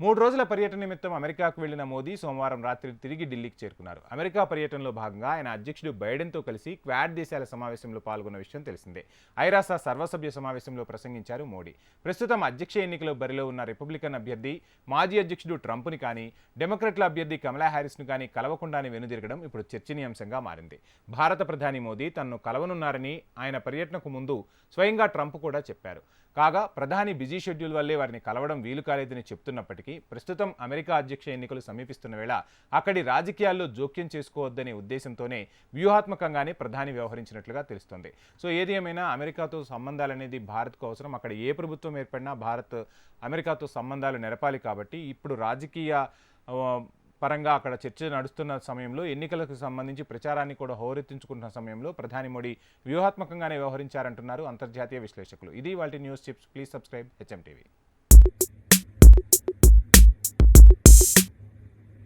మూడు రోజుల పర్యటన నిమిత్తం అమెరికాకు వెళ్ళిన మోదీ సోమవారం రాత్రి తిరిగి ఢిల్లీకి చేరుకున్నారు. అమెరికా పర్యటనలో భాగంగా ఆయన అధ్యక్షుడు బైడెన్తో కలిసి క్వాడ్ దేశాల సమావేశంలో పాల్గొన్న విషయం తెలిసిందే. ఐరాస సర్వసభ్య సమావేశంలో ప్రసంగించారు మోడీ. ప్రస్తుతం అధ్యక్ష ఎన్నికలో బరిలో ఉన్న రిపబ్లికన్ అభ్యర్థి మాజీ అధ్యక్షుడు ట్రంప్ని కానీ డెమోక్రట్ల అభ్యర్థి కమలా హ్యారిస్ను కానీ కలవకుండానే వెనుదిరగడం ఇప్పుడు చర్చనీయాంశంగా మారింది. భారత ప్రధాని మోదీ తనను కలవనున్నారని ఆయన పర్యటనకు ముందు స్వయంగా ట్రంప్ కూడా చెప్పారు. కాగా ప్రధాని బిజీ షెడ్యూల్ వల్లే వారిని కలవడం వీలు కాలేదని చెప్తున్నప్పటికీ ప్రస్తుతం అమెరికా అధ్యక్ష ఎన్నికలు సమీపిస్తున్న వేళ అక్కడి రాజకీయాల్లో జోక్యం చేసుకోవద్దనే ఉద్దేశంతోనే వ్యూహాత్మకంగానే ప్రధాని వ్యవహరించినట్లుగా తెలుస్తోంది. సో ఏది ఏమైనా అమెరికాతో సంబంధాలు అనేది భారత్కు అవసరం. అక్కడ ఏ ప్రభుత్వం ఏర్పడినా భారత్ అమెరికాతో సంబంధాలు నెరపాలి కాబట్టి ఇప్పుడు రాజకీయ పరంగా అక్కడ చర్చ నడుస్తున్న సమయంలో ఎన్నికలకు సంబంధించి ప్రచారాన్ని కూడా హోరెత్తించుకుంటున్న సమయంలో ప్రధాని మోడీ వ్యూహాత్మకంగానే వ్యవహరించారంటున్నారు అంతర్జాతీయ విశ్లేషకులు. ఇది వాటి news chips. Please subscribe H M TV.